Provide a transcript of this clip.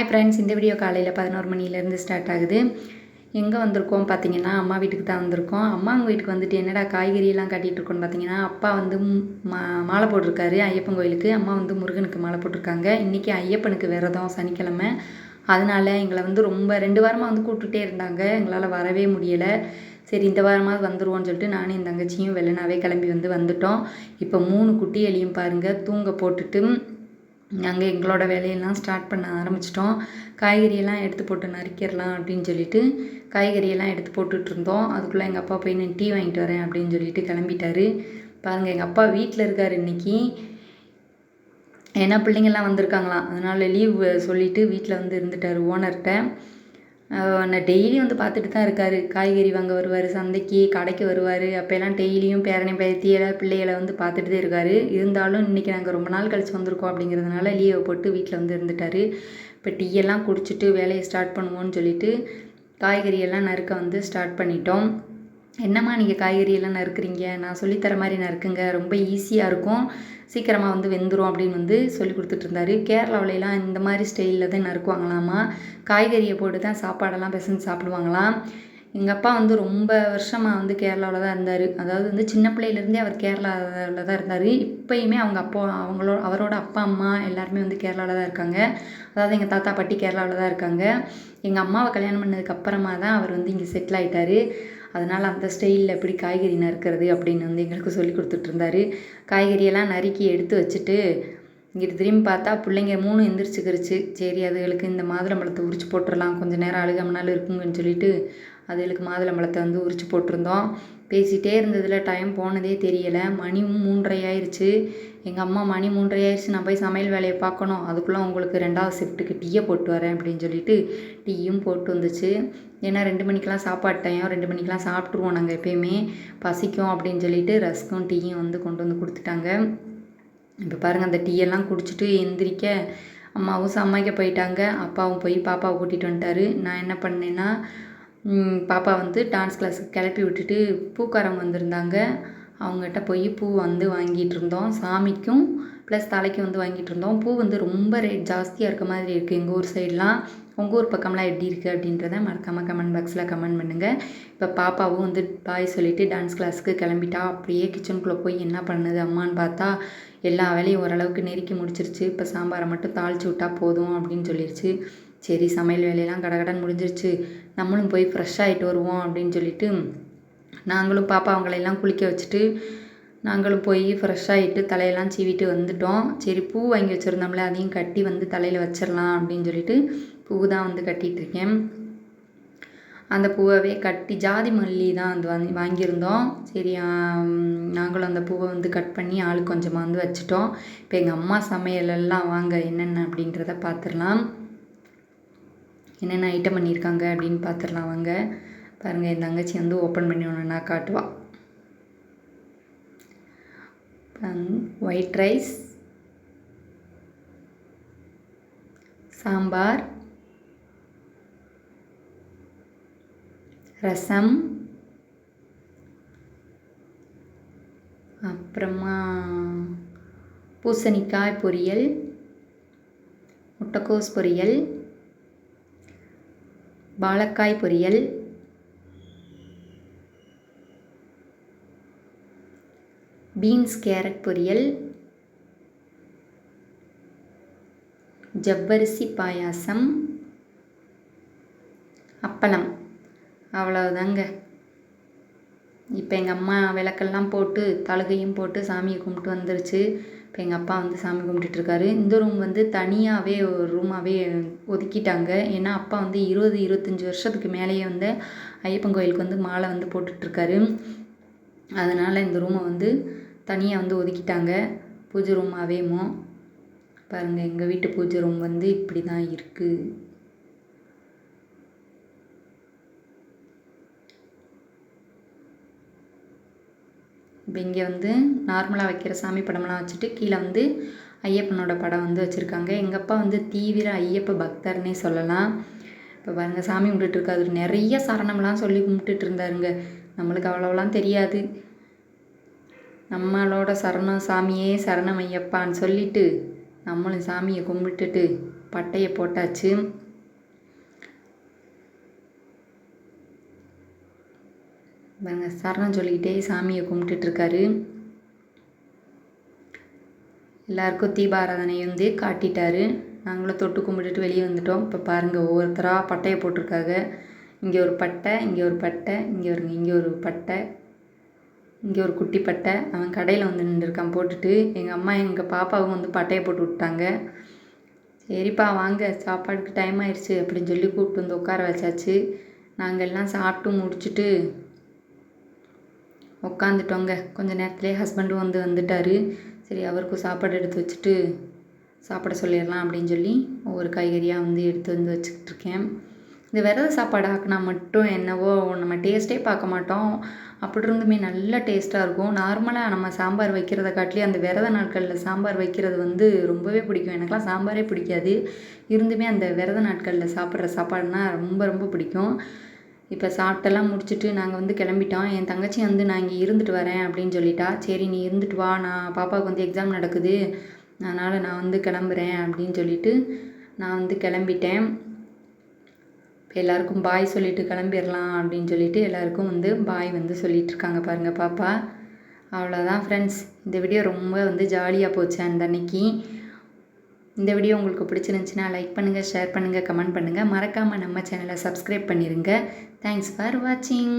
Hi friends இந்த video காலையில் பதினோரு மணிலேருந்து ஸ்டார்ட் ஆகுது. எங்கே வந்திருக்கோம் பார்த்தீங்கன்னா அம்மா வீட்டுக்கு தான் வந்திருக்கோம். அம்மாங்க வீட்டுக்கு வந்துட்டு என்னடா காய்கறியெல்லாம் கட்டிகிட்டு இருக்கோன்னு பார்த்தீங்கன்னா அப்பா வந்து மா மாலை போட்டிருக்காரு ஐயப்பன் கோயிலுக்கு. அம்மா வந்து முருகனுக்கு மாலை போட்டிருக்காங்க. இன்றைக்கி ஐயப்பனுக்கு விரதம் சனிக்கிழமை. அதனால் எங்களை வந்து ரொம்ப ரெண்டு வாரமாக வந்து கூப்பிட்டுட்டே இருந்தாங்க. எங்களால் வரவே முடியலை. சரி இந்த வாரமாவது வந்துடுவோன்னு சொல்லிட்டு நானும் என் தங்கச்சியும் வெள்ளனாவே கிளம்பி வந்து வந்துட்டோம். இப்போ மூணு குட்டி எலியும் பாருங்கள் தூங்க போட்டுட்டு நாங்கள் எங்களோட வேலையெல்லாம் ஸ்டார்ட் பண்ண ஆரம்பிச்சிட்டோம். காய்கறியெல்லாம் எடுத்து போட்டு நறுக்கிடலாம் அப்படின்னு சொல்லிட்டு காய்கறியெல்லாம் எடுத்து போட்டுட்டு இருந்தோம் அதுக்குள்ளே எங்கள் அப்பா போய் நான் டீ வாங்கிட்டு வரேன் அப்படின்னு சொல்லிட்டு கிளம்பிட்டாரு. பாருங்கள் எங்கள் அப்பா வீட்டில் இருக்கார் இன்றைக்கி ஏன்னா பிள்ளைங்கள்லாம் வந்திருக்காங்களாம். அதனால் லீவ் சொல்லிவிட்டு வீட்டில் வந்து இருந்துட்டார் ஓனர்கிட்ட நான் டெய்லி வந்து பார்த்துட்டு தான் இருக்கார். காய்கறி வாங்க வருவார் சந்தைக்கு கடைக்கு வருவார். அப்போல்லாம் டெய்லியும் பேரனை பேத்தியை பிள்ளைகளை வந்து பார்த்துட்டு தான் இருக்கார். இருந்தாலும் இன்றைக்கி நாங்கள் ரொம்ப நாள் கழித்து வந்திருக்கோம் அப்படிங்கிறதுனால லீவை போட்டு வீட்டில் வந்து இருந்துட்டார். இப்போ டீயெல்லாம் குடிச்சிட்டு வேலையை ஸ்டார்ட் பண்ணுவோன்னு சொல்லிட்டு காய்கறியெல்லாம் நறுக்க வந்து ஸ்டார்ட் பண்ணிட்டோம். என்னம்மா நீங்கள் காய்கறியெல்லாம் நறுக்குறீங்க? நான் சொல்லித்தர மாதிரி நறுக்குங்க. ரொம்ப ஈஸியாக இருக்கும். சீக்கிரமாக வந்து வெந்துடும் அப்படின்னு வந்து சொல்லி கொடுத்துட்ருந்தாரு கேரளாவிலலாம் இந்த மாதிரி ஸ்டைலில் தான் நறுக்குவாங்களாமா காய்கறியை போட்டு தான் சாப்பாடெல்லாம் பிசைஞ்சு சாப்பிடுவாங்களாம். எங்கள் அப்பா வந்து ரொம்ப வருஷமாக வந்து கேரளாவில் தான் இருந்தார். அதாவது வந்து சின்ன பிள்ளையிலேருந்தே அவர் கேரளாவில் தான் இருந்தார். இப்போயுமே அவங்க அப்பா அவங்களோட அவரோட அப்பா அம்மா எல்லாருமே வந்து கேரளாவில் தான் இருக்காங்க. அதாவது எங்கள் தாத்தா பாட்டி கேரளாவில் தான் இருக்காங்க. எங்கள் அம்மாவை கல்யாணம் பண்ணதுக்கு அப்புறமா தான் அவர் வந்து இங்கே செட்டில் ஆகிட்டார் அதனால் அந்த ஸ்டைலில் எப்படி காய்கறி நறுக்கிறது அப்படின்னு வந்து எங்களுக்கு சொல்லி கொடுத்துட்ருந்தாரு. காய்கறியெல்லாம் நறுக்கி எடுத்து வச்சுட்டு இங்கிட்டு திரும்பி பார்த்தா பிள்ளைங்க மூணு எந்திரிச்சுக்கிருச்சு. சரி அதுகளுக்கு இந்த மாதுளம்பழத்தை உரிச்சு போட்டுடலாம் கொஞ்சம் நேரம் அழுகாமனாலும் இருக்குங்கன்னு சொல்லிட்டு அதுகளுக்கு மாதுளம்பழத்தை வந்து உரிச்சு போட்டிருந்தோம். பேசிகிட்டே இருந்ததில் டைம் போனதே தெரியலை. மணியும் மூன்றரை ஆயிடுச்சு எங்கள் அம்மா மணி மூன்றரை ஆயிடுச்சு நான் போய் சமையல் வேலையை பார்க்கணும். அதுக்குள்ளே உங்களுக்கு ரெண்டாவது ஷிஃப்ட்டுக்கு டீயை போட்டு வரேன் அப்படின்னு சொல்லிட்டு டீயும் போட்டு வந்துச்சு. ஏன்னா ரெண்டு மணிக்கெலாம் சாப்பாடு டைம் ரெண்டு மணிக்கெலாம் சாப்பிட்ருவோம் நாங்கள் எப்பயுமே. பசிக்கும் அப்படின்னு சொல்லிட்டு ரஸ்க்கும் டீயும் வந்து கொண்டு வந்து கொடுத்துட்டாங்க. இப்போ பாருங்கள் அந்த டீயெல்லாம் குடிச்சிட்டு எந்திரிக்க அம்மாவும் சமைக்க போயிட்டாங்க. அப்பாவும் போய் பாப்பாவை கூட்டிகிட்டு வந்துட்டாரு. நான் என்ன பண்ணேன்னா பாப்பா வந்து டான்ஸ் கிளாஸுக்கு கிளப்பி விட்டுட்டு பூக்காரம் வந்திருந்தாங்க. அவங்ககிட்ட போய் பூ வந்து வாங்கிட்டு இருந்தோம். சாமிக்கும் ப்ளஸ் தலைக்கு வந்து வாங்கிட்டு இருந்தோம். பூ வந்து ரொம்ப ரேட் ஜாஸ்தியாக இருக்க மாதிரி இருக்குது எங்கள் ஊர் சைட்லாம் உங்கள் ஊர் பக்கம்லாம் எப்படி இருக்குது அப்படின்றத மறக்காமல் கமெண்ட் பாக்ஸில் கமெண்ட் பண்ணுங்கள் இப்போ பாப்பாவும் வந்து பாய் சொல்லிவிட்டு டான்ஸ் கிளாஸுக்கு கிளம்பிட்டா. அப்படியே கிச்சனுக்குள்ளே போய் என்ன பண்ணுது அம்மான்னு பார்த்தா எல்லா வேலையும் ஓரளவுக்கு நெருக்கி முடிச்சிருச்சு. இப்போ சாம்பாரை மட்டும் தாளித்து விட்டால் போதும் அப்படின்னு சொல்லிடுச்சு சரி சமையல் வேலையெல்லாம் கடகடன் முடிஞ்சிருச்சு. நம்மளும் போய் ஃப்ரெஷ் ஆகிட்டு வருவோம் அப்படின்னு சொல்லிட்டு நாங்களும் பாப்பா அவங்களையெல்லாம் குளிக்க வச்சுட்டு நாங்களும் போய் ஃப்ரெஷ் ஆகிட்டு தலையெல்லாம் சீவிட்டு வந்துட்டோம். சரி பூ வாங்கி வச்சுருந்தோம்ல அதையும் கட்டி வந்து தலையில் வச்சிடலாம் அப்படின்னு சொல்லிட்டு பூ தான் வந்து கட்டிகிட்ருக்கேன் அந்த பூவவே கட்டி ஜாதி மல்லி தான் வந்து வாங்கி வாங்கியிருந்தோம். சரி நாங்களும் அந்த பூவை வந்து கட் பண்ணி ஆள் கொஞ்சமாக வந்து வச்சுட்டோம். இப்போ எங்கள் அம்மா சமையலெல்லாம் வாங்க என்னென்ன அப்படின்றத பார்த்துடலாம் என்னென்ன ஐட்டம் பண்ணியிருக்காங்க அப்படின்னு பார்த்துடலாம் வாங்க. பாருங்கள் என் தங்கச்சி வந்து ஓப்பன் பண்ணி ஒன்றுனா காட்டுவா. ஒயிட் ரைஸ் சாம்பார் ரசம் அப்புறமா பூசணிக்காய் பொரியல் முட்டைக்கோஸ் பொரியல் வாழைக்காய் பொரியல். பீன்ஸ் கேரட் பொரியல். ஜவ்வரிசி பாயாசம். அப்பளம். அவ்வளவுதாங்க. இப்போ எங்கள் அம்மா விளக்கெல்லாம் போட்டு தழுகையும் போட்டு சாமியை கும்பிட்டு வந்துருச்சு. இப்போ எங்கள் அப்பா வந்து சாமி கும்பிட்டுட்ருக்காரு இந்த ரூம் வந்து தனியாகவே ஒரு ரூமாகவே ஒதுக்கிட்டாங்க. ஏன்னா அப்பா வந்து இருபது இருபத்தஞ்சி வருஷத்துக்கு மேலேயே வந்து ஐயப்பன் கோயிலுக்கு வந்து மாலை வந்து போட்டுட்ருக்காரு அதனால் இந்த ரூமை வந்து தனியாக வந்து ஒதுக்கிட்டாங்க. பூஜை ரூமாகவேமோ பாருங்கள் எங்கள் வீட்டு பூஜை ரூம் வந்து இப்படி தான் இருக்குது இப்போ இங்கே வந்து நார்மலாக வைக்கிற சாமி படமெல்லாம் வச்சுட்டு கீழே வந்து ஐயப்பனோட படம் வந்து வச்சுருக்காங்க. எங்கள் அப்பா வந்து தீவிர ஐயப்ப பக்தர்னே சொல்லலாம். இப்போ பாருங்கள் சாமி கும்பிட்டுட்ருக்காரு. நிறைய சரணம்லாம் சொல்லி கும்பிட்டுட்டு இருந்தாருங்க நம்மளுக்கு அவ்வளோலாம் தெரியாது. நம்மளோட சரணம் சாமியே சரணம் ஐயப்பான்னு சொல்லிவிட்டு நம்மளும் சாமியை கும்பிட்டுட்டு பட்டையை போட்டாச்சு. பாருங்க சரணம் சொல்லிக்கிட்டே சாமியை கும்பிட்டுட்ருக்காரு. எல்லாருக்கும் தீபாராதனை வந்து காட்டிட்டாரு. நாங்களும் தொட்டு கும்பிட்டுட்டு வெளியே வந்துட்டோம். இப்போ பாருங்கள் ஒவ்வொருத்தராக பட்டையை போட்டிருக்காங்க. இங்கே ஒரு பட்டை இங்கே ஒரு பட்டை இங்கே ஒரு இங்கே ஒரு பட்டை இங்கே ஒரு குட்டி பட்டை. அவன் கடையில் வந்து நின்றுருக்கான் போட்டுட்டு. எங்கள் அம்மா எங்கள் பாப்பாவும் வந்து பட்டையை போட்டு விட்டாங்க. சரிப்பா வாங்க சாப்பாடுக்கு டைம் ஆயிடுச்சு அப்படின்னு சொல்லி கூப்பிட்டு வந்து உட்கார வச்சாச்சு. நாங்கள் எல்லாம் சாப்பிட்டு முடிச்சுட்டு உட்காந்துட்டோங்க கொஞ்சம் நேரத்துலேயே ஹஸ்பண்டும் வந்து வந்துட்டார். சரி அவருக்கும் சாப்பாடு எடுத்து வச்சுட்டு சாப்பிட சொல்லிடலாம் அப்படின்னு சொல்லி ஒவ்வொரு காய்கறியாக வந்து எடுத்து வந்து வச்சுக்கிட்டு இருக்கேன் இந்த விரத சாப்பாடு ஆக்கினா மட்டும் என்னவோ நம்ம டேஸ்ட்டே பார்க்க மாட்டோம். அப்படி இருந்துமே நல்ல டேஸ்ட்டாக இருக்கும். நார்மலாக நம்ம சாம்பார் வைக்கிறத காட்டிலே அந்த விரத நாட்களில் சாம்பார் வைக்கிறது வந்து ரொம்பவே பிடிக்கும். எனக்குலாம் சாம்பாரே பிடிக்காது. இருந்துமே அந்த விரத நாட்களில் சாப்பிட்ற சாப்பாடுனா ரொம்ப ரொம்ப பிடிக்கும். இப்போ சாப்பிட்டெல்லாம் முடிச்சுட்டு நாங்கள் வந்து கிளம்பிட்டோம். என் தங்கச்சி வந்து நான் இங்கே இருந்துட்டு வரேன் அப்படின்னு சொல்லிட்டா. சரி நீ இருந்துட்டு வா. நான் பாப்பாவுக்கு வந்து எக்ஸாம் நடக்குது. அதனால் நான் வந்து கிளம்புறேன் அப்படின்னு சொல்லிட்டு நான் வந்து கிளம்பிட்டேன். இப்போ எல்லாருக்கும் பாய் சொல்லிட்டு கிளம்பிடலாம் அப்படின்னு சொல்லிட்டு எல்லாருக்கும் வந்து பாய் வந்து சொல்லிட்டு இருக்காங்க பாருங்கள் பாப்பா. அவ்வளோதான் ஃப்ரெண்ட்ஸ் இந்த வீடியோ ரொம்ப வந்து ஜாலியாக போச்சு அந்த அன்னைக்கு. இந்த வீடியோ உங்களுக்கு பிடிச்சிருந்துச்சின்னா லைக் பண்ணுங்கள் ஷேர் பண்ணுங்கள் கமெண்ட் பண்ணுங்கள் மறக்காமல் நம்ம சேனலை சப்ஸ்கிரைப் பண்ணிடுங்க தேங்க்ஸ் ஃபார் வாட்சிங்